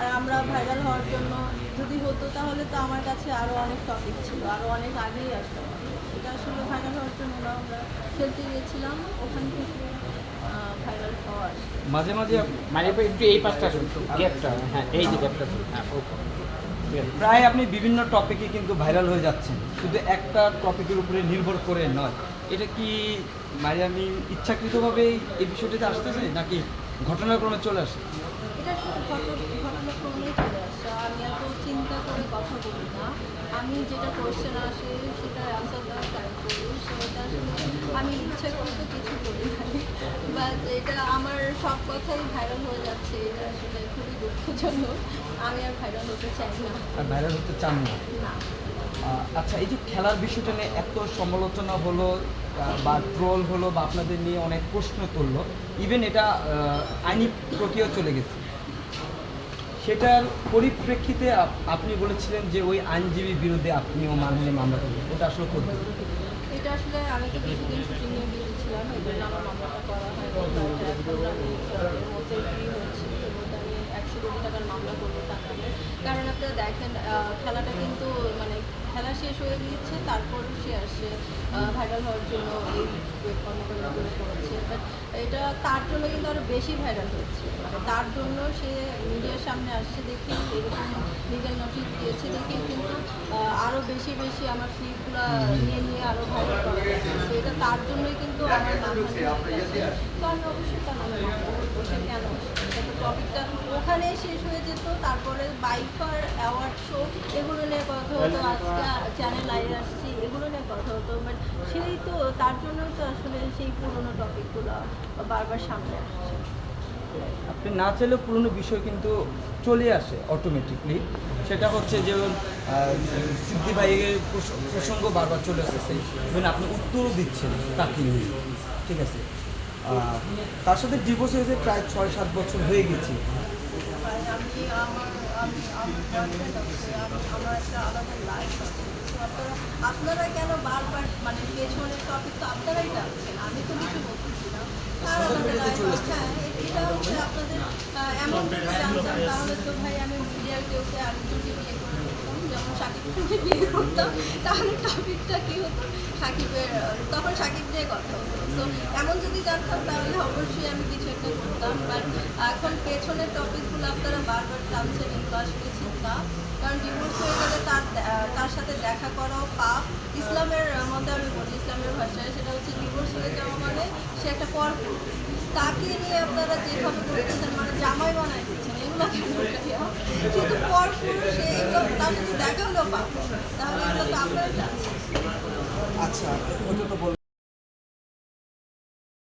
আর আমরা ভাইরাল হওয়ার জন্য যদি হতো তাহলে তো আমার কাছে আরও অনেক টপিক ছিল আরও অনেক আগেই আসতো। এটা আসলে ভাইরাল হওয়ার জন্য না আমরা খেলতে গিয়েছিলাম ওখান থেকে ভাইরাল হওয়া মাঝে মাঝে মানে একটু এই পাশটা আসুন গ্যাপটা হ্যাঁ এই যে গ্যাপটা হ্যাঁ ওকে। প্রায় আপনি বিভিন্ন টপিকে কিন্তু ভাইরাল হয়ে যাচ্ছেন। শুধু একটা টপিকের উপরে নির্ভর করে নয়। এটা কি মারিয়ামি ইচ্ছাকৃতভাবে এই বিষয়টিতে আসতেছে নাকি ঘটনাক্রমে চলে আসে? এটা শুধু ঘটনাক্রমেই চলে আসছে আমি এত চিন্তা করে কথা বলি না। আমি যেটা কোয়েশ্চেন আসে সেটা অ্যান্সার দেওয়ার ট্রাই করি। সেটা আমি ইচ্ছে করতে কিছু করি এটা আমার সব কথাই ভাইরাল হয়ে যাচ্ছে। এটা আসলে খুবই দুঃখজনক। আমি আর ভাইরাল হতে চাই না। আর ভাইরাল হতে চান না? না। আচ্ছা এই যে খেলার বিষয়টা নিয়ে এত সমালোচনা হলো বা ট্রোল হলো বা আপনাদের নিয়ে অনেক প্রশ্ন তুললো ইভেন এটা আইনি প্রক্রিয়া চলে গেছে। সেটার পরিপ্রেক্ষিতে আপ- আপনি বলেছিলেন যে ওই আইনজীবীর বিরুদ্ধে আপনিও মানহানি মামলা করবেন ওটা আসলে করবেন এটা আসলে আমি তো কিছুদিন শুটিং এ গিয়েছিলাম, এই জন্য আমার মামলাটা করা হয় একশো কোটি টাকার মামলা করব টাকা। কারণ আপনারা দেখেন খেলাটা কিন্তু মানে খেলা শেষ হয়ে গিয়েছে, তারপর সে আসছে ভাইরাল হওয়ার জন্য এই কর্মকাণ্ডগুলো করেছে বাট এটা তার জন্য কিন্তু আরও বেশি ভাইরাল হচ্ছে তার জন্য সে মিডিয়ার সামনে আসছে দেখে, এরকম লিগাল নোটিশ দিয়েছে দেখে কিন্তু আরও বেশি বেশি আমার ক্লিপগুলো নিয়ে নিয়ে আরও ভাইরাল করা হয়েছে। তো এটা তার জন্যই কিন্তু আমার তো আমি অবশ্যই তার নামে কেন টপিকটা ওখানেই শেষ হয়ে যেত, তারপরে বাইফার অ্যাওয়ার্ড শো এগুলো নিয়ে কথা হতো আজকে চ্যানেল লাইভ আসছি এগুলো নিয়ে কথা হতো বাট সেই তো তার জন্যই তো আসলে সেই পুরোনো টপিকগুলো বারবার সামনে আসছে। আপনি না চাইলেও পুরনো বিষয় কিন্তু চলে আসে অটোমেটিকলি সেটা হচ্ছে যেমন আহ, সিদ্ধি ভাইয়ের প্রসঙ্গ বারবার চলে আসতেছে। ইভেন আপনি উত্তরও দিচ্ছেন তাকে ঠিক আছে? আহ, তার সাথে ডিভোর্স হয়েছে প্রায় ছয় সাত বছর হয়ে গেছে। আমি আমার আমার একটা লাইফ আপনারা আপনারা কেন বারবার মানে পেছনের টপিক তো আপনারাই টানছেন আমি তো কিছু না আছে, হ্যাঁ, এটা হচ্ছে আপনাদের এমন জানতাম আমি মিডিয়ার বিয়ে করে সাকিবকে বিয়ে করতাম তাহলে কী হতো সাকিবের তখন সাকিব নিয়ে কথা হতো এমন যদি জানতাম তাহলে অবশ্যই আমি কিছু একটা এখন পেছনের টপিকগুলো আপনারা বারবার টানছেন এগুলো আসলে কারণ ডিভোর্স হয়ে গেলে তার তার সাথে দেখা করাও পাপ। ইসলামের মধ্যে আমি বলি, ইসলামের ভাষায় সেটা হচ্ছে ডিভোর্স হয়ে যাওয়া মানে সে একটা পর তাকে নিয়ে আপনারা যেভাবে করতেছেন মানে জামাই বানাই দিচ্ছেন, এগুলো কেন করিয়া? শুধু পর সে এগুলো, তার সাথে দেখা হলেও পাপ। তাহলে এগুলো তো আপনারা আচ্ছা ওটা তো